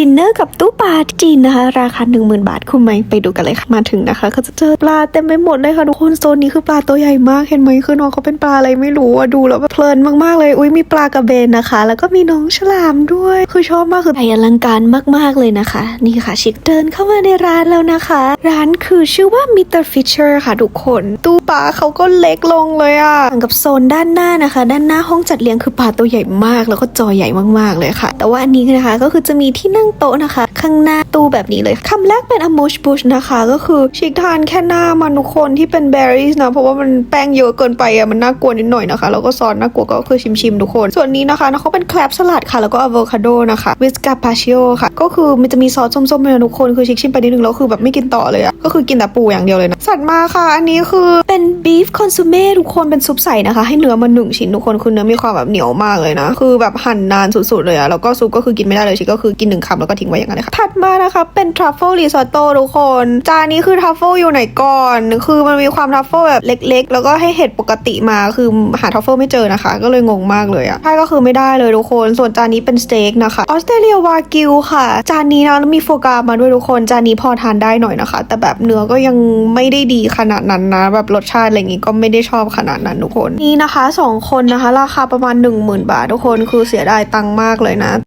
ดินเนอร์กับตู้ปลาที่จีนนะคะ ราคา 10,000 บาท คุ้มไหมไปดูกันเลยค่ะ มาถึงนะคะ ก็จะเจอปลาเต็มไปหมดเลยค่ะทุกคนโซนนี้คือปลาตัวใหญ่มากเห็นไหมคือน้องเขาเป็นปลาอะไรไม่รู้อะดูแล้วเพลินมากๆเลยอุ้ยมีปลากระเบนนะคะ แล้วก็มีน้องฉลามด้วย คือชอบมากคือใหญ่อลังการมาก ๆเลยนะคะ นี่ค่ะชิคเดินเข้ามาในร้านแล้วนะคะ ร้านคือชื่อว่า Mr. Fisher ค่ะทุกคนตู้ปลาเขาก็เล็กลงเลยอะต่างกับโซนด้านหน้านะคะ ด้านหน้าห้องจัดเลี้ยงคือปลาตัวใหญ่มาก แล้วก็จอใหญ่มากๆเลยค่ะ แต่ว่าอันนี้นะคะก็คือจะมีที่นั่งโต๊ะนะคะ ข้างหน้าตู้แบบนี้เลยคำแรกเป็น a m o s h bush นะคะ ก็คือชิคทานแค่หน้ามันทุกคนที่เป็น berries นะ เพราะว่ามันแป้งเยอะเกินไปอะมันน่ากลัวนิดหน่อยนะคะ แล้วก็ซอสน่ากลัวก็คือชิมๆทุกคน ส่วนนี้นะคะเขาเป็นแคลบสลัดค่ะ แล้วก็อะโวคาโดนะคะวิสกาปาชิโอค่ะ ก็คือมันจะมีซอสส้มๆเลยนะทุกคนคือชิคชิมไปนิดนึงแล้วคือแบบไม่กินต่อเลยอะก็คือกินแต่ปูอย่างเดียวเลยนะสัตว์มาค่ะ อันนี้คือเป็น beef consomme ทุกคนเป็นซุปใสนะคะให้เนื้อมันหนึ่งชิ้นทุกคนคือเนื้อมีความแบบเหนียวมากเลยนะ คือแบบหั่นนานสุดๆเลยอะแล้วก็ซุปก็คือกินไม่ได้เลยชิก็คือกินหนึ่งคำแล้วก็ทิ้งไว้อย่างนั้นเลยค่ะถัดมานะคะเป็น truffle risotto ทุกคน จานนี้คือ truffle อยู่ไหนก่อน คือมันมีความ truffle แบบเล็ก ๆ แล้วก็ให้เห็ดปกติมาคือหา truffle ไม่เจอนะคะ ก็เลยงงมากเลยอะใช่ก็คือไม่ได้เลยทุกคน ส่วนจานนี้เป็นสเต็กนะคะออสเตรเลียวากิวค่ะ จานนี้นะมีโฟกามาด้วยทุกคน จานนี้พอทานได้หน่อยนะคะ แต่แบบเนื้อก็ยังไม่ได้ดีขนาดนั้นนะ แบบรสชาติอะไรอย่างงี้ก็ไม่ได้ชอบขนาดนั้นทุกคน นี่นะคะสองคนนะคะ ราคาประมาณ 10,000 บาททุกคนคือเสียดายตังค์มากเลยนะ